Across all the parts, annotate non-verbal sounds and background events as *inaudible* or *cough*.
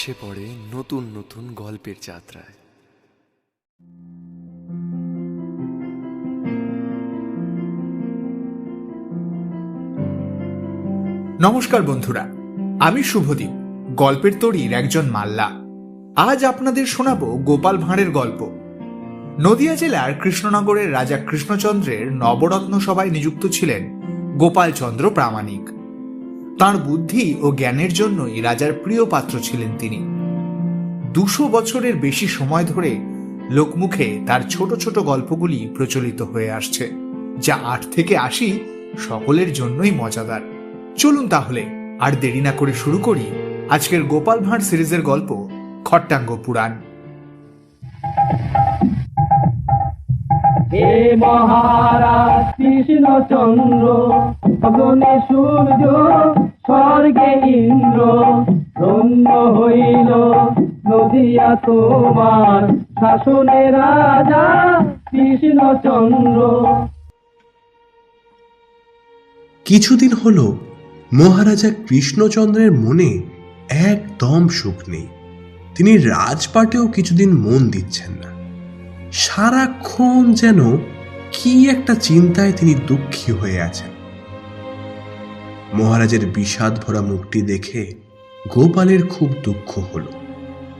ভেসে পড়ে নতুন নতুন গল্পের যাত্রায়। নমস্কার বন্ধুরা, আমি শুভদীপ, গল্পের তরীর একজন মাল্লা। আজ আপনাদের শোনাবো গোপাল ভাঁড়ের গল্প। নদিয়া জেলার কৃষ্ণনগরের রাজা কৃষ্ণচন্দ্রের নবরত্ন সভায় নিযুক্ত ছিলেন গোপালচন্দ্র প্রামাণিক। তার বুদ্ধি ও জ্ঞানের জন্যই রাজার প্রিয় পাত্র ছিলেন তিনি। দুশো বছরের বেশি সময় ধরে লোকমুখে তার ছোট ছোট গল্পগুলি প্রচলিত হয়ে আসছে, যা আট থেকে আশি সকলের জন্যই মজাদার। চলুন তাহলে আর দেরি না করে শুরু করি আজকের গোপাল ভাঁড় সিরিজের গল্প, খট্টাঙ্গ পুরাণ। হে মহারাজ কৃষ্ণচন্দ্র সূর্য স্বর্গে ইন্দ্র ধন্য হইল। নদিয়া তোমার শাসনে রাজা কৃষ্ণচন্দ্র। কিছুদিন হলো মহারাজা কৃষ্ণচন্দ্রের মনে একদম সুখ নেই। তিনি রাজপাটেও কিছুদিন মন দিচ্ছেন না। সারাক্ষণ যেন কি একটা চিন্তায় তিনি দুঃখী হয়ে আছেন। মহারাজের বিষাদ ভরা মুখটি দেখে গোপালের খুব দুঃখ হলো।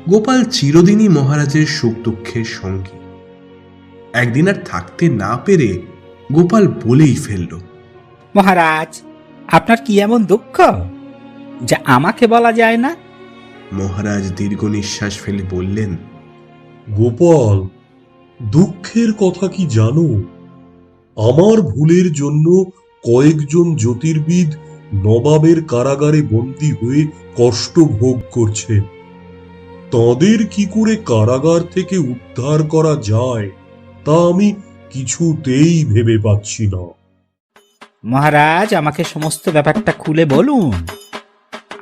গোপাল চিরদিনই মহারাজের সুখ দুঃখের সঙ্গী। একদিন আর থাকতে না পেরে গোপাল বলেই ফেলল মহারাজ আপনার কি এমন দুঃখ যা আমাকে বলা যায় না? মহারাজ দীর্ঘ নিঃশ্বাস ফেলে বললেন গোপাল দুঃখের কথা কি জানো? আমার ভুলের জন্য কয়েকজন জ্যোতির্বিদ নবাবের কারাগারে বন্দী হয়ে কষ্ট ভোগ করছে। তাদের কি করে কারাগার থেকে উদ্ধার করা যায়, তা আমি কিছুতেই ভেবে পাচ্ছি না। মহারাজ, আমাকে সমস্ত ব্যাপারটা খুলে বলুন।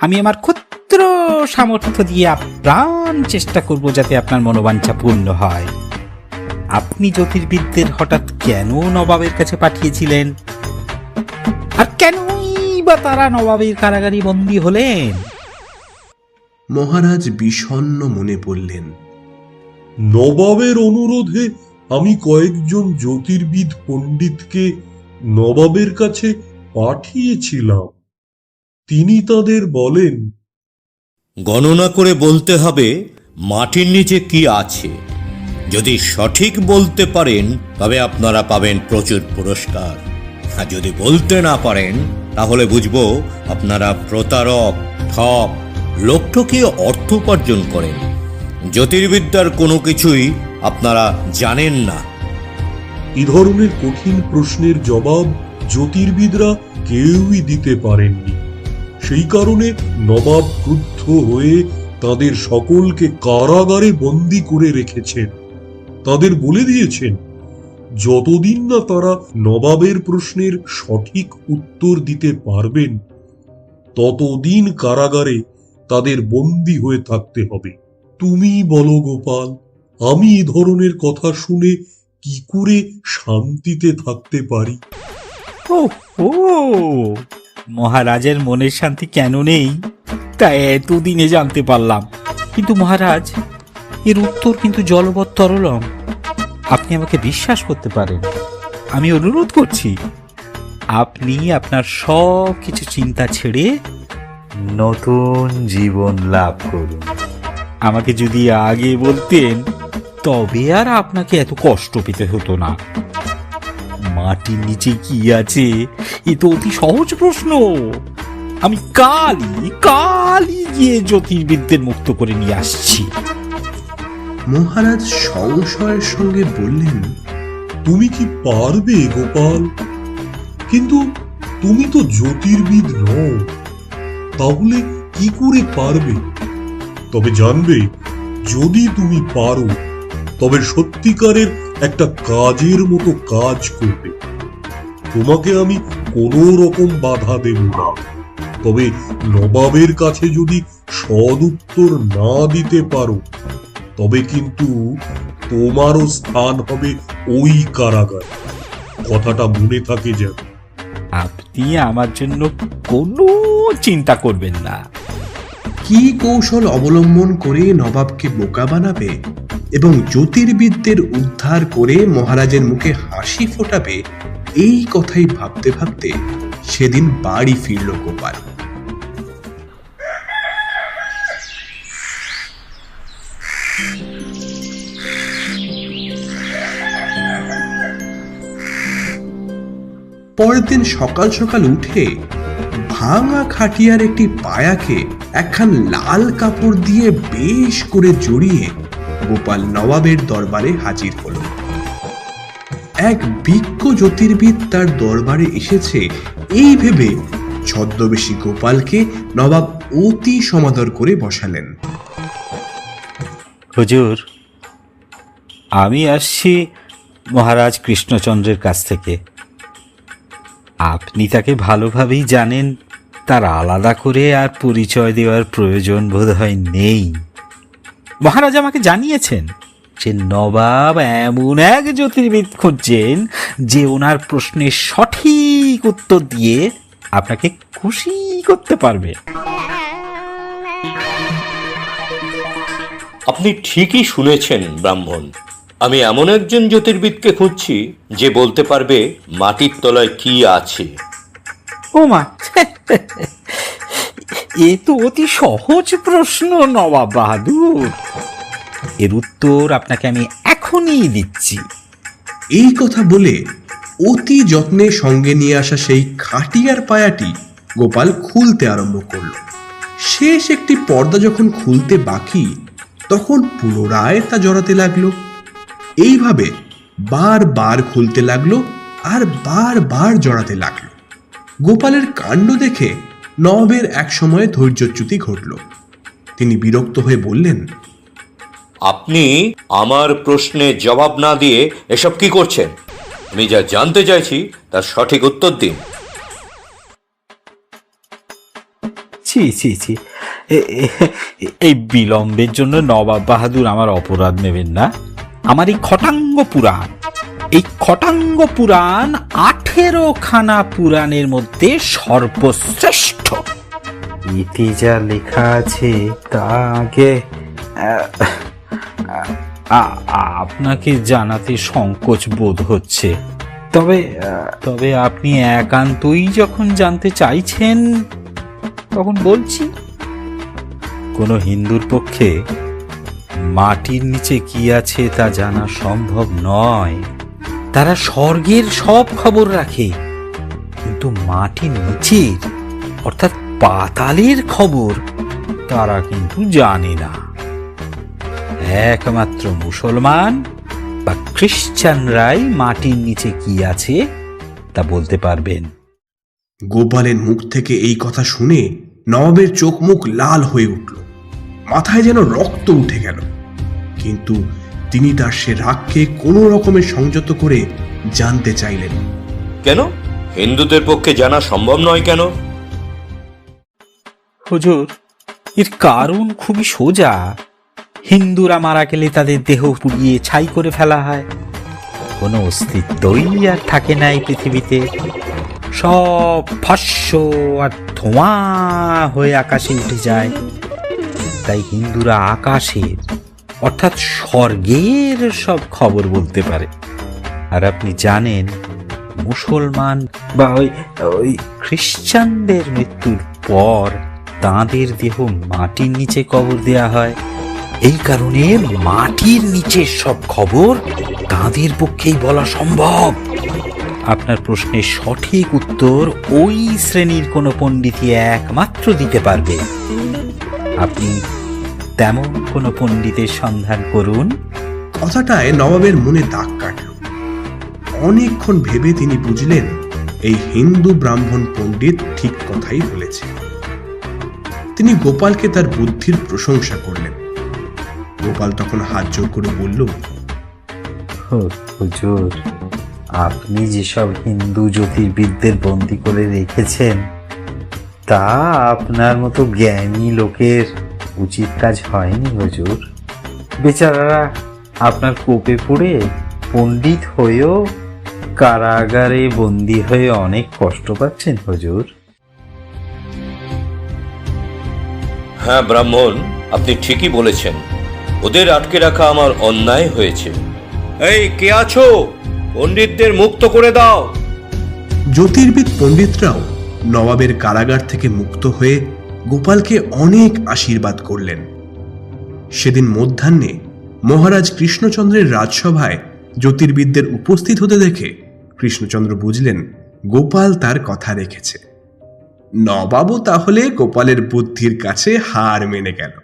আমি আমার ক্ষুদ্র সামর্থ্য দিয়ে আপ্রাণ চেষ্টা করব যাতে আপনার মনোবাঞ্ছা পূর্ণ হয়। আপনি জ্যোতির্বিদদের হঠাৎ কেন নবাবের কাছে পাঠিয়েছিলেন? আর কেনই বা তারা নবাবের কারাগারি বন্দী হলেন। মহারাজ বিষণ্ণ মনে পড়লেন। নবাবের অনুরোধে আমি কয়েকজন জ্যোতির্বিদ পণ্ডিতকে নবাবের কাছে পাঠিয়েছিলাম। তিনি তাদের বলেন গণনা করে বলতে হবে মাটির নিচে কি আছে। যদি সঠিক বলতে পারেন তবে আপনারা পাবেন প্রচুর পুরস্কার। আর যদি বলতে না পারেন, তাহলে বুঝব আপনারা প্রতারক, ঠক লোক ঠকিয়ে অর্থ উপার্জন করেন। জ্যোতির্বিদ্যার কোনো কিছুই আপনারা জানেন না। এ ধরনের কঠিন প্রশ্নের জবাব জ্যোতির্বিদরা কেউই দিতে পারেননি। সেই কারণে নবাব ক্রুদ্ধ হয়ে তাদের সকলকে কারাগারে বন্দি করে রেখেছেন। তাদের বলে দিয়েছেন যতদিন না তারা নবাবের প্রশ্নের সঠিক উত্তর দিতে পারবেন, ততদিন কারাগারে তাদের বন্দি হয়ে থাকতে হবে। তুমি বলো গোপাল, আমি এ ধরনের কথা শুনে কি করে শান্তিতে থাকতে পারি? ও মহারাজের মনের শান্তি কেন নেই? তা এতদিনে জানতে পারলাম। কিন্তু মহারাজ, এর উত্তর কিন্তু জলবৎ তরলম। আপনি আমাকে বিশ্বাস করতে পারেন। আমি অনুরোধ করছি, আপনি আপনার সব কিছু চিন্তা ছেড়ে নতুন জীবন লাভ করুন। আমাকে যদি আগে বলতেন, তবে আর আপনাকে এত কষ্ট পেতে হতো না। মাটির নিচে কি আছে, এ তো অতি সহজ প্রশ্ন। আমি কালই কালই গিয়ে জ্যোতির্বিদদের মুক্ত করে নিয়ে আসছি। মহারাজ সংশয়ের সঙ্গে বললেন, তুমি কি পারবে গোপাল? কিন্তু তুমি তো জ্যোতির্বিদ নও, তাহলে কি করে পারবে? তবে জানবে, যদি তুমি পারো, তবে সত্যিকারের একটা কাজের মতো কাজ করবে। তোমাকে আমি কোনো রকম বাধা দেব না। তবে নবাবের কাছে যদি সদ উত্তর না দিতে পারো তবে কিন্তু তোমারও স্থান হবে ওই কারাগার। কথাটা মনে থাকে যেন। আপনি আমার জন্য কোনো চিন্তা করবেন না। কি কৌশল অবলম্বন করে নবাবকে বোকা বানাবে এবং জ্যোতির্বিদদের উদ্ধার করে মহারাজের মুখে হাসি ফোটাবে এই কথাই ভাবতে ভাবতে সেদিন বাড়ি ফিরল গোপাল। পরের দিন সকাল সকাল উঠে ভাঙা খাটিয়ার একটি পায়াকে একখান লাল কাপড় দিয়ে বেশ করে জড়িয়ে গোপাল নবাবের দরবারে হাজির হলো। এক বিজ্ঞ জ্যোতির্বিদ তার দরবারে এসেছে। এই ভেবে ছদ্মবেশী গোপালকে নবাব অতি সমাদর করে বসালেন। হুজুর, আমি আসছি মহারাজ কৃষ্ণচন্দ্রের কাছ থেকে। আপনি তাকে ভালোভাবেই জানেন, তার আলাদা করে আর পরিচয় দেওয়ার প্রয়োজন বোধ হয় নেই। মহারাজ আমাকে জানিয়েছেন যে নবাব এমন এক জ্যোতির্বিদ খুঁজছেন যে ওনার প্রশ্নের সঠিক উত্তর দিয়ে আপনাকে খুশি করতে পারবে। আপনি ঠিকই শুনেছেন ব্রাহ্মণ। আমি এমন একজন জ্যোতির্বিদকে খুঁজছি যে বলতে পারবে মাটির তলায় কি আছে। ও মা এ তো অতি সহজ প্রশ্ন নবাব বাহাদুর। এর উত্তর আপনাকে আমি এখনই দিচ্ছি। এই কথা বলে অতি যত্নে সঙ্গে নিয়ে আসা সেই খাটিয়ার পায়াটি গোপাল খুলতে আরম্ভ করল। শেষ একটি পর্দা যখন খুলতে বাকি তখন পুনরায় তা জড়াতে লাগল। এইভাবে বারবার খুলতে লাগল আর বারবার জড়াতে লাগল। গোপালের কাণ্ড দেখে নবাবের এক সময় ধৈর্যচ্যুতি ঘটল। তিনি বিরক্ত হয়ে বললেন আপনি আমার প্রশ্নে জবাব না দিয়ে এসব কি করছেন? আমি যা জানতে চাইছি তার সঠিক উত্তর দিন। ছি ছি ছি। *laughs* এই বিলম্বের জন্য নবাব বাহাদুর আমার অপরাধ নেবেন না। আমার এই খটাঙ্গ পুরাণ এই খটাঙ্গ পুরাণ আঠেরো খানা পুরাণের মধ্যে সর্বশ্রেষ্ঠ। এতে যা লেখা আছে তা আগে আপনাকে জানাতে সংকোচ বোধ হচ্ছে। তবে তবে আপনি একান্তই যখন জানতে চাইছেন তখন বলছি। কোনো হিন্দুর পক্ষে মাটির নিচে কি আছে তা জানা সম্ভব নয়। তারা স্বর্গের সব খবর রাখে, কিন্তু মাটির নিচের, অর্থাৎ পাতালের খবর তারা কিন্তু জানে না। একমাত্র মুসলমান বা খ্রিস্টানরাই মাটির নিচে কি আছে তা বলতে পারবেন। গোপালের মুখ থেকে এই কথা শুনে নবাবের চোখ মুখ লাল হয়ে উঠল। মাথায় যেন রক্ত উঠে গেল। কিন্তু তিনি তার সে রাগকে কোনো রকমের সংযত করে জানতে চাইলেন। কেন? হিন্দুদের পক্ষে জানা সম্ভব নয় কেন? হুজুর এর কারণ খুবই সোজা। হিন্দুরা মারা গেলে তাদের দেহ পুড়িয়ে ছাই করে ফেলা হয়। কোনো অস্তিত্বই আর থাকে না এই পৃথিবীতে। সব ভস্য আর ধোঁয়া হয়ে আকাশে উঠে যায়। তাই হিন্দুরা আকাশের অর্থাৎ স্বর্গের সব খবর বলতে পারে। আর আপনি জানেন, মুসলমান বা ওই ওই খ্রিস্টানদের মৃত্যুর পর তাঁদের দেহ মাটির নিচে কবর দেয়া হয়। এই কারণে মাটির নিচের সব খবর তাঁদের পক্ষেই বলা সম্ভব। আপনার প্রশ্নের সঠিক উত্তর ওই শ্রেণির কোনো পণ্ডিতই একমাত্র দিতে পারবে আপনি তেমন কোনো পণ্ডিতের সন্ধান করুন? কথাটায় নবাবের মনে দাগ কাটল। অনেকক্ষণ ভেবে তিনি বুঝলেন এই হিন্দু ব্রাহ্মণ পণ্ডিত ঠিক কথাই বলেছে। তিনি গোপালকে তার বুদ্ধির প্রশংসা করলেন। গোপাল তখন হাত জোর করে বলল হুজুর আপনি যেসব হিন্দু জ্যোতির্বিদদের বন্দি করে রেখেছেন তা আপনার মতো জ্ঞানী লোকের উচিত কাজ হয়নি হজুর। বেচারারা আপনার কোপে পড়ে পণ্ডিত হয়েও কারাগারে বন্দি হয়ে অনেক কষ্ট পাচ্ছেন হজুর। হ্যাঁ ব্রাহ্মণ আপনি ঠিকই বলেছেন। ওদের আটকে রাখা আমার অন্যায় হয়েছে। এই কে আছো? পণ্ডিতদের মুক্ত করে দাও। জ্যোতির্বিদ পণ্ডিতরাও নবাবের কারাগার থেকে মুক্ত হয়ে গোপালকে অনেক আশীর্বাদ করলেন। সেদিন মধ্যাহ্নে মহারাজ কৃষ্ণচন্দ্রের রাজসভায় জ্যোতির্বিদদের উপস্থিত হতে দেখে কৃষ্ণচন্দ্র বুঝলেন, গোপাল তার কথা রেখেছে। নবাবও তাহলে গোপালের বুদ্ধির কাছে হার মেনে গেল।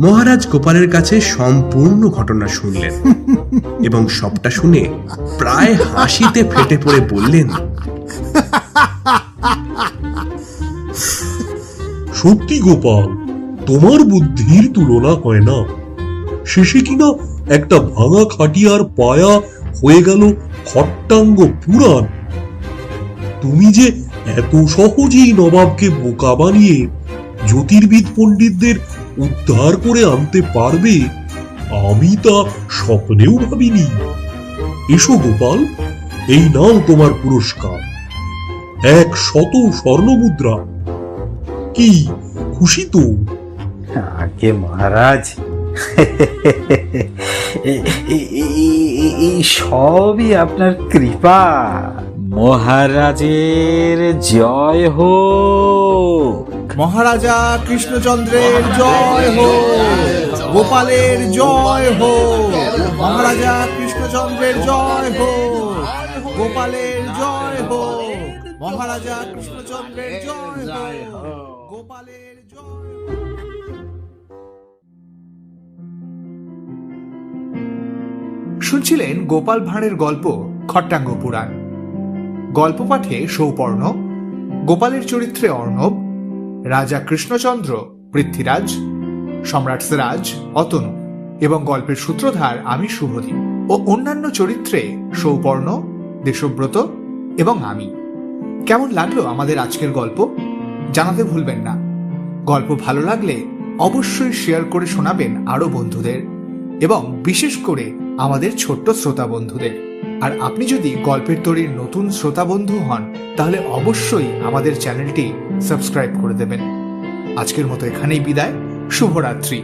মহারাজ গোপালের কাছে সম্পূর্ণ ঘটনা শুনলেন এবং সবটা শুনে প্রায় হাসিতে ফেটে পড়ে বললেন সত্যি গোপাল, তোমার বুদ্ধির তুলনা হয় না। শেষে কিনা একটা ভাঙা খাটিয়ার পায়া হয়ে গেল খট্টাঙ্গ পুরাণ। তুমি যে এত সহজেই নবাবকে বোকা বানিয়ে জ্যোতির্বিদ পণ্ডিতদের উদ্ধার করে আনতে পারবে, আমি তা স্বপ্নেও ভাবিনি। এসো গোপাল, এই নাও তোমার পুরস্কার। এক শত স্বর্ণমুদ্রা। কি? খুশি তো? আগে মহারাজ। এই সবই আপনার কৃপা। মহারাজের জয় হোক। মহারাজা কৃষ্ণচন্দ্রের জয় হো গোপালের জয় হো মহারাজা কৃষ্ণচন্দ্রের জয় হো গোপালের জয় হো মহারাজা কৃষ্ণচন্দ্রের জয় হো গোপালের জয় শুনছিলেন গোপাল ভাঁড়ের গল্প খট্টাঙ্গ পুরাণ। গল্প পাঠে সৌপর্ণ, গোপালের চরিত্রে অর্ণব, রাজা কৃষ্ণচন্দ্র পৃথ্বীরাজ, সম্রাট সিরাজ অতনু এবং গল্পের সূত্রধার আমি শুভদীপ ও অন্যান্য চরিত্রে সৌপর্ণ, দেশব্রত এবং আমি। কেমন লাগল আমাদের আজকের গল্প? জানাতে ভুলবেন না। গল্প ভালো লাগলে অবশ্যই শেয়ার করে শোনাবেন আরও বন্ধুদের এবং বিশেষ করে আমাদের ছোট্ট শ্রোতা বন্ধুদের। আর আপনি যদি গল্পের তরীর নতুন শ্রোতা বন্ধু হন, তাহলে অবশ্যই আমাদের চ্যানেলটি সাবস্ক্রাইব করে দেবেন। আজকের মতো এখানেই বিদায়। শুভরাত্রি।